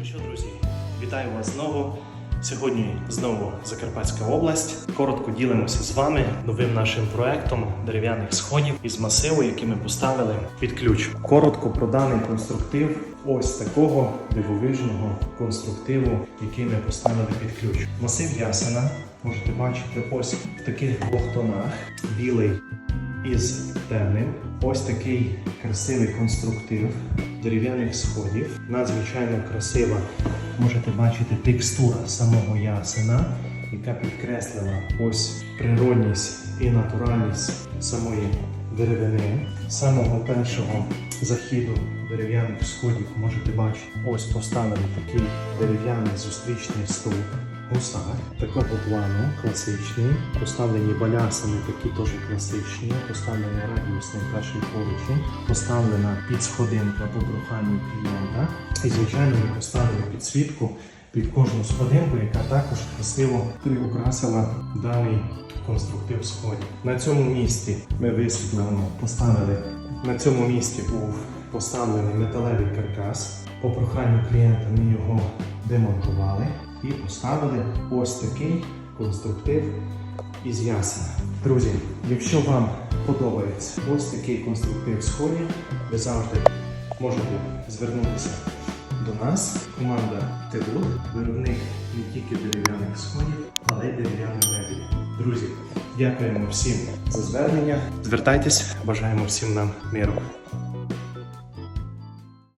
Ну що, друзі, вітаю вас знову. Сьогодні знову Закарпатська область. Коротко ділимося з вами новим нашим проектом дерев'яних сходів із масиву, який ми поставили під ключ. Коротко про даний конструктив ось такого дивовижного конструктиву, який ми поставили під ключ. Масив ясена можете бачити ось в таких двох тонах: білий із темним. Ось такий красивий конструктив дерев'яних сходів. Надзвичайно красива. Можете бачити текстура самого ясена, яка підкреслила ось природність і натуральність самої деревини. Самого першого західу дерев'яних сходів можете бачити, ось поставили такий дерев'яний зустрічний стовп. Гусар такого плану класичний, поставлені балясами, такі теж класичні, поставлені радіусний перший поручень, поставлена підсходинка по проханню клієнта. І звичайно ми поставили підсвітку під кожну сходинку, яка також красиво приукрасила даний конструктив сходів. На цьому місці ми висвітлено поставили. На цьому місці був поставлений металевий каркас. По проханню клієнта ми його демонтували і поставили ось такий конструктив із ясена. Друзі, якщо вам подобається ось такий конструктив сходів, ви завжди можете звернутися до нас. Команда Тилут, виробник не тільки дерев'яних сходів, але й дерев'яної мебелі. Друзі, дякуємо всім за звернення. Звертайтесь, бажаємо всім нам миру.